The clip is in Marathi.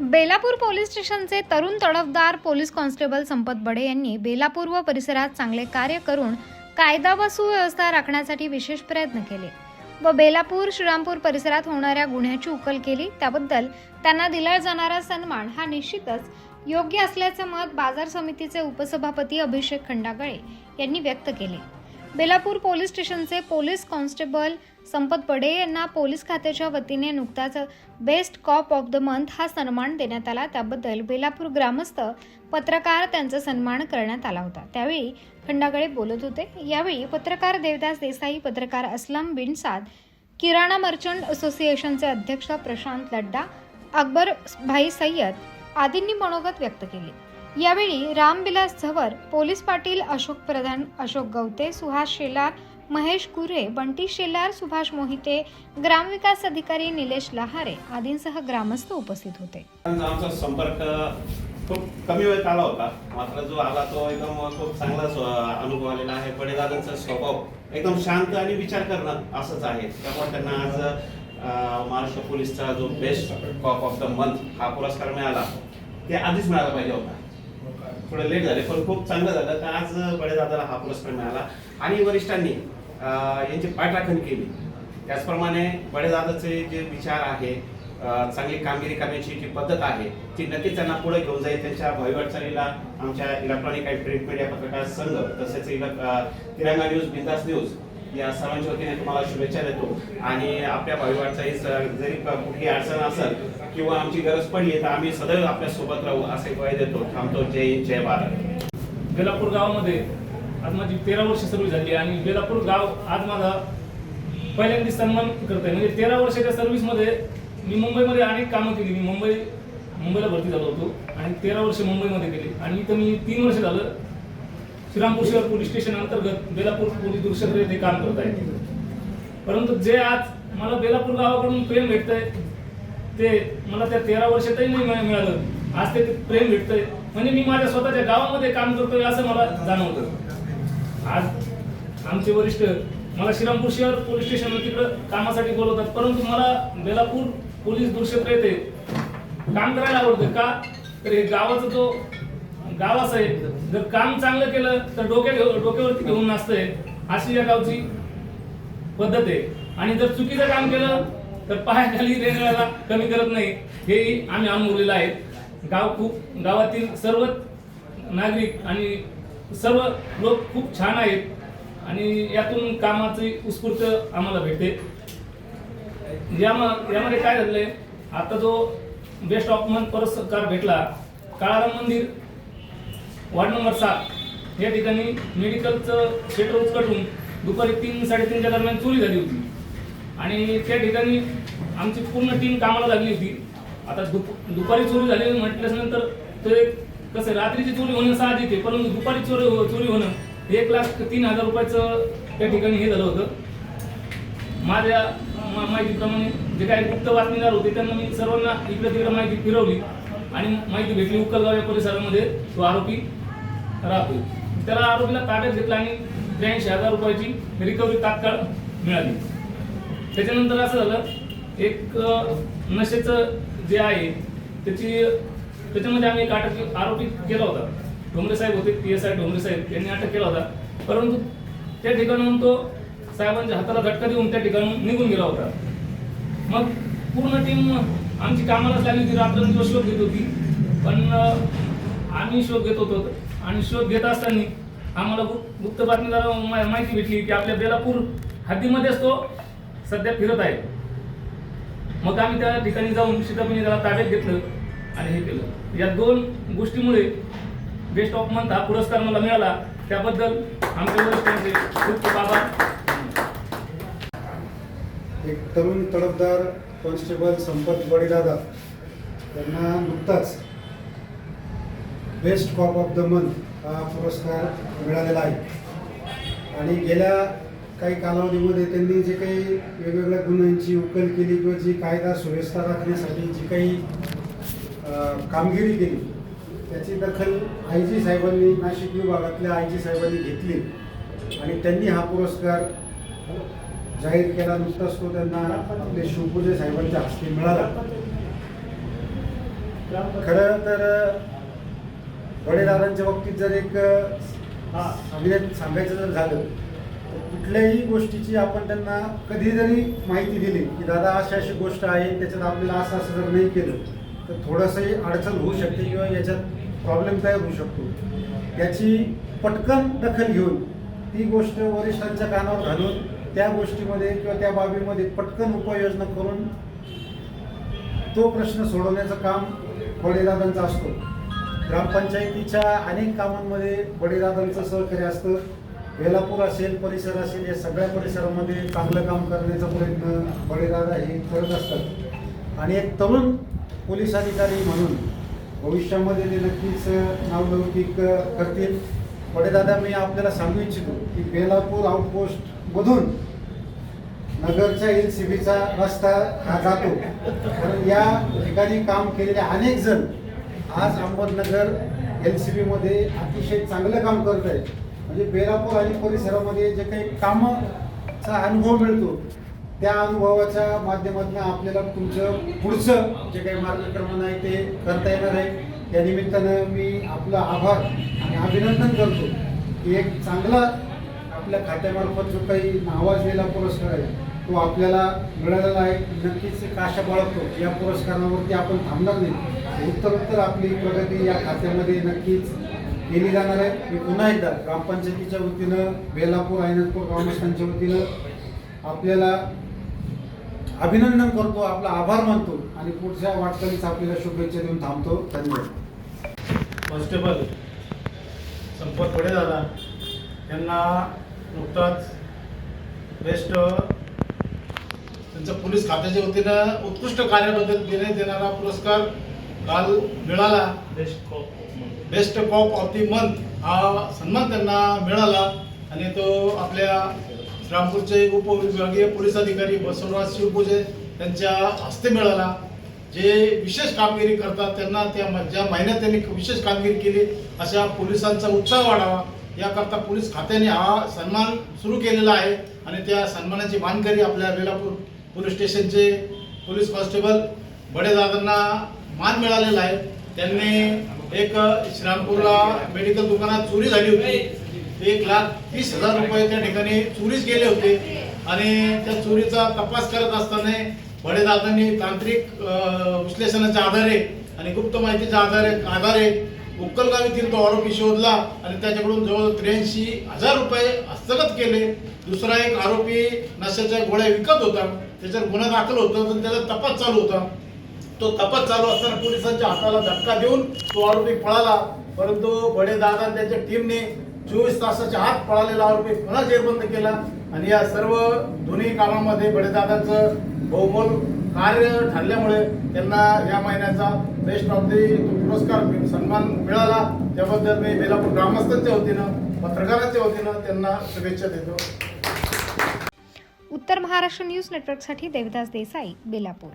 बेलापूर पोलीस स्टेशनचे तरुण तडफदार पोलीस कॉन्स्टेबल संपत बडे यांनी बेलापूर व परिसरात चांगले कार्य करून कायदा व सुव्यवस्था राखण्यासाठी विशेष प्रयत्न केले व बेलापूर श्रीरामपूर परिसरात होणाऱ्या गुन्ह्याची उकल केली. त्याबद्दल त्यांना दिला जाणारा सन्मान हा निश्चितच योग्य असल्याचं मत बाजार समितीचे उपसभापती अभिषेक खंडागळे यांनी व्यक्त केले. बेलापूर पोलीस स्टेशनचे पोलीस कॉन्स्टेबल संपत बडे यांना पोलीस खात्याच्या वतीने नुकताच best cop of the month हा सन्मान देण्यात आला. त्याबद्दल बेलापूर ग्रामस्थ पत्रकार त्यांचा सन्मान करण्यात आला होता. त्यावेळी खंडागळे बोलत होते. यावेळी पत्रकार देवदास देसाई पत्रकार असलम बिन साद किराणा मर्चंट असोसिएशनचे अध्यक्ष प्रशांत लड्डा अकबर भाई सय्यद आदींनी मनोगत व्यक्त केले. यावेळी रामविलास झवर पोलीस पाटील अशोक प्रधान अशोक गवते सुहास शेलार महेश कुरे बंटी शेलार सुभाष मोहिते ग्रामविकास अधिकारी निलेश लहारे आदींसह ग्रामस्थ उपस्थित होते. आमचा संपर्क खूप कमी वेळात आला होता. मात्र जो आला तो एकदम खूप चांगला अनुभव आलेला आहे. बडेदादांचा स्वभाव एकदम शांत आणि विचार करणं असंच आहे. त्यामुळे त्यांना आज महाराष्ट्र पोलीसचा जो best cop of the month हा पुरस्कार मिळाला. ते आधीच मिळाला पाहिजे होता. थोडं लेट झाले पण खूप चांगलं झालं. तर आज बडेदादाला हा पुरस्कार मिळाला. आणि वरिष्ठांनी यांची पाठराखण केली. त्याचप्रमाणे बडेदादाचे जे विचार आहे चांगली कामगिरी करण्याची जी पद्धत आहे ती नक्कीच त्यांना पुढे घेऊन जाईल. त्यांच्या भविवाटचालीला आमच्या इलेक्ट्रॉनिक आणि प्रिंट मीडिया पत्रकार संघ तसेच तिरंगा न्यूज बिंदास न्यूज या सर्वांच्या वतीने तुम्हाला शुभेच्छा देतो. आणि आपल्या भावी जरी कुठली अडचण असेल किंवा आमची गरज पडली तर आम्ही सदैव आपल्यासोबत राहू असे ग्वाही देतो थांबतो. जय जय भारत. बेलापूर गावामध्ये आज माझी तेरा वर्ष सर्व्हिस झाली आणि बेलापूर गाव आज माझा पहिल्यांदा सन्मान करत आहे. म्हणजे तेरा वर्षाच्या सर्व्हिसमध्ये मी मुंबईमध्ये अनेक कामं केली. मी मुंबई मुंबईला भरती झालो होतो आणि तेरा वर्ष मुंबईमध्ये केली. आणि इथं मी तीन वर्ष झालं श्रीरामपूर शहर पोलीस स्टेशन अंतर्गत बेलापूर पोलीस दुर्शकडे ते काम करत आहे. परंतु जे आज मला बेलापूर गावाकडून प्रेम भेटतंय ते मला त्या तेरा वर्षातही नाही मिळालं. आज ते प्रेम भेटतंय. म्हणजे मी माझ्या स्वतःच्या गावामध्ये काम करतोय असं मला जाणवतं. आज आमचे वरिष्ठ मला श्रीरामपूर शहर पोलीस स्टेशन तिकडं कामासाठी बोलवतात. परंतु मला बेलापूर पोलीस दुर्क्षेत्र येते. काम करायला आवडतं का? तर हे गावाचा जो गाव आहे जर काम चांगलं केलं तर डोक्या डोक्यावरती घेऊन नाचतंय अशी या गावची पद्धत आहे. आणि जर चुकीचं काम केलं तर पायाखाली रेंगाळायला कमी करत नाही. हेही आम्ही अनुभवलेलं आहे. गाव खूप गावातील सर्व नागरिक आणि सर्व लोक खूप छान आहेत. आणि यातून कामाची उत्स्फूर्त आम्हाला भेटते. याम- यामध्ये काय झालंय? आता जो बेस्ट ऑफ मंथ पुरस्कार भेटला काळाराम मंदिर वार्ड नंबर सात. या ठिकाणी मेडिकलचं शेटर उचकटून दुपारी तीन साडेतीनच्या दरम्यान चोरी झाली होती. आणि त्या ठिकाणी आमची पूर्ण टीम कामाला लागली होती. आता दुप दुपारी चोरी झाली म्हटल्यानंतर ते कसं रात्रीची चोरी होणं साहजिक आहे परंतु दुपारी चोरी चोरी होणं एक लाख तीन हजार रुपयाचं त्या ठिकाणी हे झालं होतं. माझ्या मा- माहितीप्रमाणे जे काही गुप्त बातमीदार होते त्यांना मी सर्वांना इकडे तिकडे माहिती फिरवली आणि माहिती भेटली उक्कलगाव या परिसरामध्ये तो आरोपी राहतो त्याला आरोपीला ताब्यात घेतला आणि त्र्याऐंशी हजार रुपयाची रिकव्हरी तात्काळ मिळाली. त्याच्यानंतर असं झालं एक नशेचं जे आहे त्याची त्याच्यामध्ये आम्ही एक अटक आरोपी केला होता. डोंगरे साहेब होते पी एस आय डोंगरे साहेब यांनी अटक केला होता. परंतु त्या ठिकाणाहून तो साहेबांच्या हाताला झटका देऊन त्या ठिकाणून निघून गेला होता. मग पूर्ण टीम आमची कामालाच लागली होती रात्रंदिवस शोध घेत होती. पण आम्ही शोध घेत होतो आणि शोध घेत असताना आम्हाला गुप्त बातमीदार मा- माहिती भेटली की आपल्या बेलापूर हद्दीमध्येच तो सध्या फिरत आहे मग आम्ही त्या ठिकाणी जाऊन शितापणी त्याला ताब्यात घेतलं आणि हे केलं. या दोन गोष्टीमुळे बेस्ट ऑफ मंथ हा पुरस्कार मला मिळाला. त्याबद्दल आमच्या वरिष्ठांचे खूप खूप आभार एक तरुण तडफदार कॉन्स्टेबल संपत बडीदादा त्यांना नुकताच best cop of the month हा पुरस्कार मिळालेला आहे. आणि गेल्या काही कालावधीमध्ये त्यांनी जे काही वेगवेगळ्या गुन्ह्यांची उकल केली किंवा जी कायदा सुव्यवस्था राखण्यासाठी जी काही कामगिरी केली त्याची दखल आय जी साहेबांनी नाशिक विभागातल्या आय जी साहेबांनी घेतली. आणि त्यांनी हा पुरस्कार जाहीर केला. नुसताच तो त्यांना आपले शिवपूजे साहेबांच्या हस्ते मिळाला. खरं तर बडेदारांच्या बाबतीत जर एक सांगण्यात सांगायचं जर झालं कुठल्याही गोष्टीची आपण त्यांना कधी जरी माहिती दिली की दादा अशी अशी गोष्ट आहे त्याच्यात आपल्याला असं असं जर नाही केलं तर थोडंसंही अडचण होऊ शकते किंवा याच्यात प्रॉब्लेम तयार होऊ शकतो. त्याची पटकन दखल घेऊन ती गोष्ट वरिष्ठांच्या कानावर घालून त्या गोष्टीमध्ये किंवा त्या बाबीमध्ये पटकन उपाययोजना करून तो प्रश्न सोडवण्याचं काम बडेदादांचं असतो. ग्रामपंचायतीच्या अनेक कामांमध्ये बडेदादांचं सहकार्य असतं. वेलापूर असेल परिसर असेल या सगळ्या परिसरामध्ये चांगलं काम करण्याचा प्रयत्न बडेदादा हे करत असतात. आणि एक तरुण पोलीस अधिकारी म्हणून भविष्यामध्ये ते नक्कीच नावलौकिक करतील. बडेदादा मी आपल्याला सांगू इच्छितो की बेलापूर आउटपोस्टमधून नगरच्या एल सी बीचा रस्ता हा जातो. कारण या ठिकाणी काम केलेले अनेक जण आज अहमदनगर एल सी बीमध्ये अतिशय चांगलं काम करत आहेत म्हणजे बेलापूर आणि परिसरामध्ये जे काही कामाचा अनुभव मिळतो त्या अनुभवाच्या माध्यमातून आपल्याला तुमचं पुढचं जे काही मार्गक्रमण आहे ते करता येणार आहे. या निमित्तानं मी आपला आभार आणि अभिनंदन करतो की एक चांगला आपल्या खात्यामार्फत जो काही नावाजलेला पुरस्कार आहे तो आपल्याला मिळालेला आहे. नक्कीच काशा बाळगतो. या पुरस्कारावरती आपण थांबणार नाही. उत्तरोत्तर आपली प्रगती या खात्यामध्ये नक्कीच केली जाणार आहे. मी पुन्हा एकदा ग्रामपंचायतीच्या वतीनं बेलापूर आयनापूर ग्रामस्थांच्या वतीनं आपल्याला अभिनंदन करतो आपला आभार मानतो आणि पुढच्या वाटचालीस आपल्याला शुभेच्छा देऊन थांबतो. धन्यवाद. कॉन्स्टेबल संपत बडे दादा यांना नुकताच बेस्ट त्यांच्या पोलीस खात्याच्या वतीनं उत्कृष्ट कार्याबद्दल देण्यात येणारा पुरस्कार काल मिळाला. Best cop of the month हा सन्मान त्यांना मिळाला. आणि तो आपल्या श्रामपूरचे उपविभागीय पोलीस अधिकारी बसवराज शिवपूजे त्यांच्या हस्ते मिळाला. जे विशेष कामगिरी करतात त्यांना त्या म- ज्या महिन्यात त्यांनी विशेष कामगिरी केली अशा पोलिसांचा उत्साह वाढावा. याकरता पोलीस खात्याने हा सन्मान सुरू केलेला आहे. आणि त्या सन्मानाची मानकरी आपल्या बेलापूर पोलीस स्टेशनचे पोलीस कॉन्स्टेबल बडेदादांना मान मिळालेला आहे. त्यांनी एक श्रीरामपूरला मेडिकल दुकानात चोरी झाली होती. एक लाख तीस हजार रुपये त्या ठिकाणी चोरीच गेले होते. आणि त्या चोरीचा तपास करत असताना बडेदादांनी तांत्रिक विश्लेषणाच्या आधारे आणि गुप्त माहितीच्या आधारे आधारे उक्कलगाव येथील तो आरोपी शोधला आणि त्याच्याकडून जवळ त्र्याऐंशी हजार रुपये हस्तगत केले. दुसरा एक आरोपी नशाच्या गोळ्या विकत होता. त्याच्यावर गुन्हा दाखल होता. तर त्याचा तपास चालू होता. तो तपास चालू असताना पोलिसांच्या हाताला धक्का देऊन तो आरोपी पळाला. परंतु बडे दादा आणि त्यांच्या टीमने चोवीस तासाच्या आत पळालेला आरोपी पुन्हा जेरबंद केला. आणि या सर्व दोन्ही कामामध्ये बडेदादांचं बहुमोल कार्य ठरल्यामुळे त्यांना या महिन्याचा बेस्ट ऑफ दी पुरस्कार सन्मान मिळाला. त्याबद्दल मी बेलापूर ग्रामस्थांच्या वतीनं पत्रकारांच्या वतीनं त्यांना शुभेच्छा देतो. उत्तर महाराष्ट्र न्यूज नेटवर्कसाठी देवदास देसाई बेलापूर.